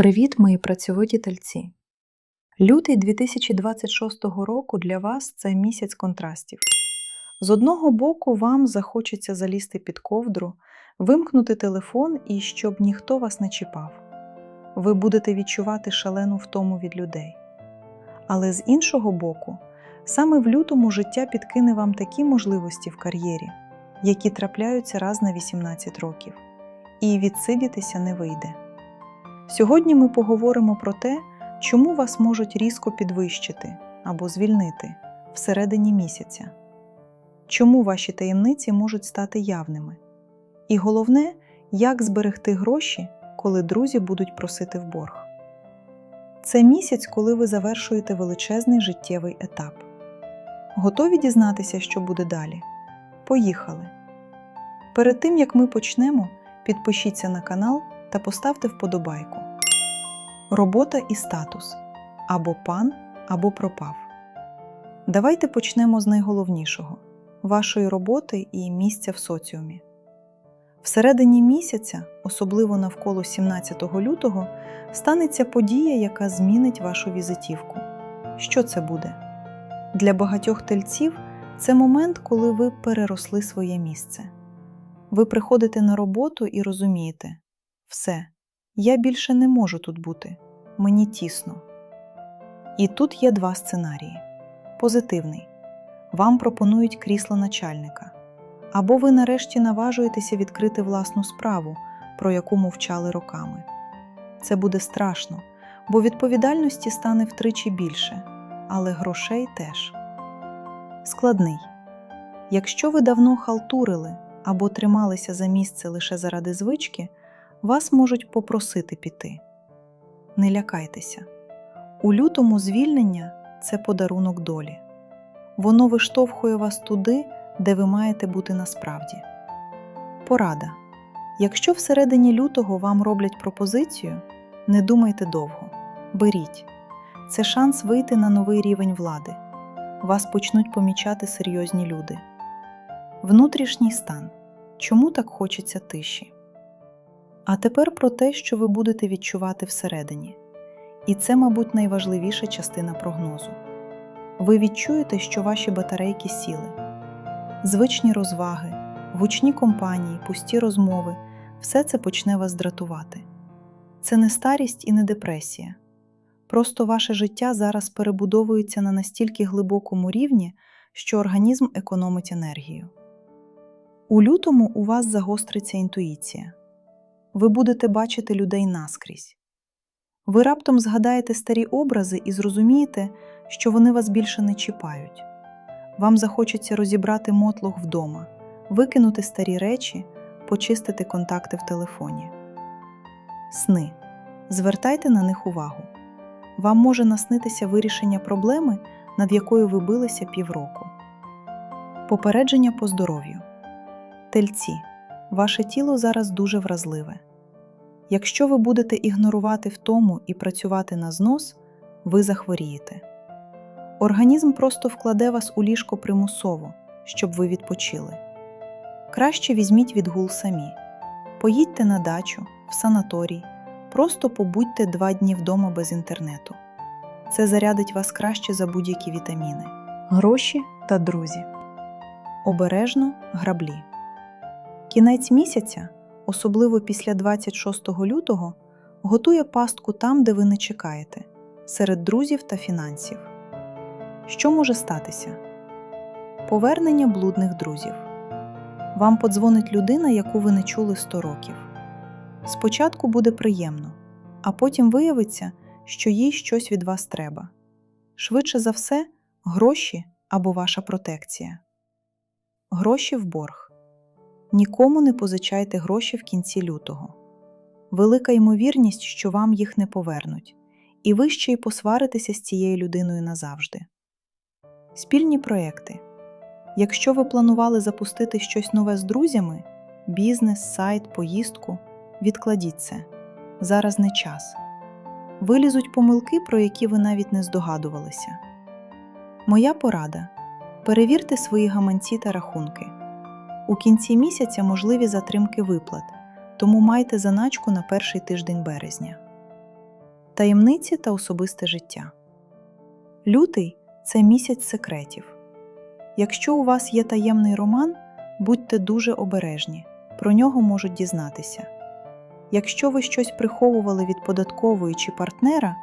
Привіт, мої працьовиті тельці! Лютий 2026 року для вас це місяць контрастів. З одного боку, вам захочеться залізти під ковдру, вимкнути телефон і щоб ніхто вас не чіпав. Ви будете відчувати шалену втому від людей. Але з іншого боку, саме в лютому життя підкине вам такі можливості в кар'єрі, які трапляються раз на 18 років, і відсидітися не вийде. Сьогодні ми поговоримо про те, чому вас можуть різко підвищити або звільнити всередині місяця, чому ваші таємниці можуть стати явними. І головне, як зберегти гроші, коли друзі будуть просити в борг. Це місяць, коли ви завершуєте величезний життєвий етап. Готові дізнатися, що буде далі? Поїхали! Перед тим як ми почнемо, підпишіться на канал та поставте вподобайку. Робота і статус або пан, або пропав. Давайте почнемо з найголовнішого вашої роботи і місця в соціумі. Всередині місяця, особливо навколо 17 лютого, станеться подія, яка змінить вашу візитівку. Що це буде? Для багатьох тельців це момент, коли ви переросли своє місце. Ви приходите на роботу і розумієте, все, я більше не можу тут бути, мені тісно. І тут є два сценарії: позитивний. Вам пропонують крісло начальника, або ви нарешті наважуєтеся відкрити власну справу, про яку мовчали роками. Це буде страшно, бо відповідальності стане втричі більше, але грошей теж. Складний. Якщо ви давно халтурили або трималися за місце лише заради звички, вас можуть попросити піти. Не лякайтеся. У лютому звільнення це подарунок долі. Воно виштовхує вас туди, де ви маєте бути насправді. Порада. Якщо всередині лютого вам роблять пропозицію, не думайте довго. Беріть. Це шанс вийти на новий рівень влади. Вас почнуть помічати серйозні люди. Внутрішній стан. Чому так хочеться тиші? А тепер про те, що ви будете відчувати всередині. І це, мабуть, найважливіша частина прогнозу. Ви відчуєте, що ваші батарейки сіли. Звичні розваги, гучні компанії, пусті розмови все це почне вас дратувати. Це не старість і не депресія. Просто ваше життя зараз перебудовується на настільки глибокому рівні, що організм економить енергію. У лютому у вас загостриться інтуїція. Ви будете бачити людей наскрізь. Ви раптом згадаєте старі образи і зрозумієте, що вони вас більше не чіпають. Вам захочеться розібрати мотлох вдома, викинути старі речі, почистити контакти в телефоні. Сни. Звертайте на них увагу. Вам може наснитися вирішення проблеми, над якою ви билися півроку. Попередження по здоров'ю. Тельці. Ваше тіло зараз дуже вразливе. Якщо ви будете ігнорувати втому і працювати на знос, ви захворієте. Організм просто вкладе вас у ліжко примусово, щоб ви відпочили. Краще візьміть відгул самі. Поїдьте на дачу, в санаторій, просто побудьте два дні вдома без інтернету. Це зарядить вас краще за будь-які вітаміни. Гроші та друзі. Обережно граблі. Кінець місяця, особливо після 26 лютого, готує пастку там, де ви не чекаєте, серед друзів та фінансів. Що може статися? Повернення блудних друзів. Вам подзвонить людина, яку ви не чули 100 років. Спочатку буде приємно, а потім виявиться, що їй щось від вас треба. Швидше за все, гроші або ваша протекція. Гроші в борг. Нікому не позичайте гроші в кінці лютого. Велика ймовірність, що вам їх не повернуть, і ви ще й посваритеся з цією людиною назавжди. Спільні проекти. Якщо ви планували запустити щось нове з друзями бізнес, сайт, поїздку, відкладіть це. Зараз не час. Вилізуть помилки, про які ви навіть не здогадувалися. Моя порада перевірте свої гаманці та рахунки. У кінці місяця можливі затримки виплат, тому майте заначку на перший тиждень березня. таємниці та особисте життя. Лютий це місяць секретів. Якщо у вас є таємний роман, будьте дуже обережні, про нього можуть дізнатися. Якщо ви щось приховували від податкової чи партнера,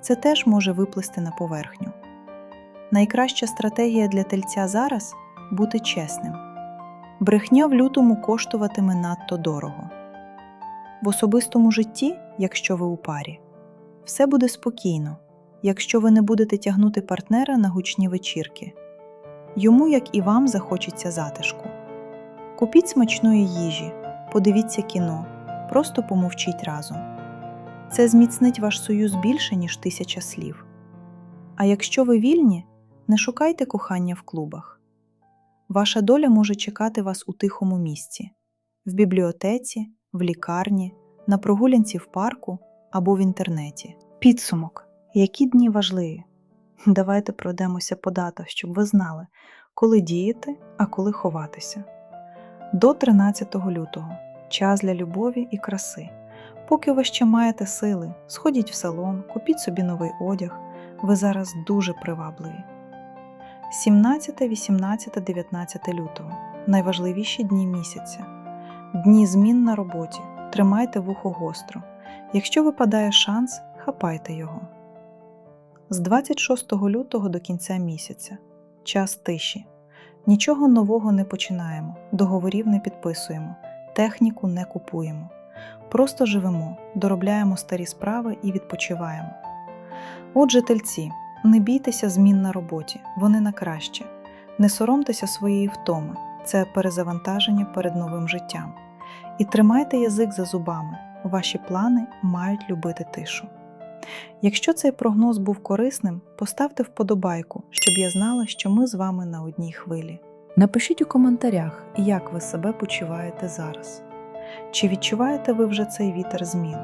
це теж може виплисти на поверхню. Найкраща стратегія для тельця зараз бути чесним. Брехня в лютому коштуватиме надто дорого. В особистому житті, якщо ви у парі, все буде спокійно, якщо ви не будете тягнути партнера на гучні вечірки. Йому, як і вам, захочеться затишку. Купіть смачної їжі, подивіться кіно, просто помовчіть разом. Це зміцнить ваш союз більше, ніж тисяча слів. А якщо ви вільні, не шукайте кохання в клубах. Ваша доля може чекати вас у тихому місці в бібліотеці, в лікарні, на прогулянці в парку або в інтернеті. Підсумок. Які дні важливі? Давайте пройдемося по датах, щоб ви знали, коли діяти, а коли ховатися. До 13 лютого час для любові і краси. Поки ви ще маєте сили, сходіть в салон, купіть собі новий одяг. Ви зараз дуже привабливі. 17, 18, 19 лютого найважливіші дні місяця. Дні змін на роботі. Тримайте вухо гостро. Якщо випадає шанс, хапайте його. З 26 лютого до кінця місяця час тиші. Нічого нового не починаємо, договорів не підписуємо, техніку не купуємо. Просто живемо, доробляємо старі справи і відпочиваємо. Отже, тельці, не бійтеся змін на роботі, вони на краще. Не соромтеся своєї втоми, це перезавантаження перед новим життям. І тримайте язик за зубами, ваші плани мають любити тишу. Якщо цей прогноз був корисним, поставте вподобайку, щоб я знала, що ми з вами на одній хвилі. Напишіть у коментарях, як ви себе почуваєте зараз. Чи відчуваєте ви вже цей вітер змін?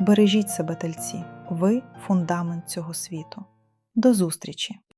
Бережіть себе, тельці, ви фундамент цього світу. До зустрічі!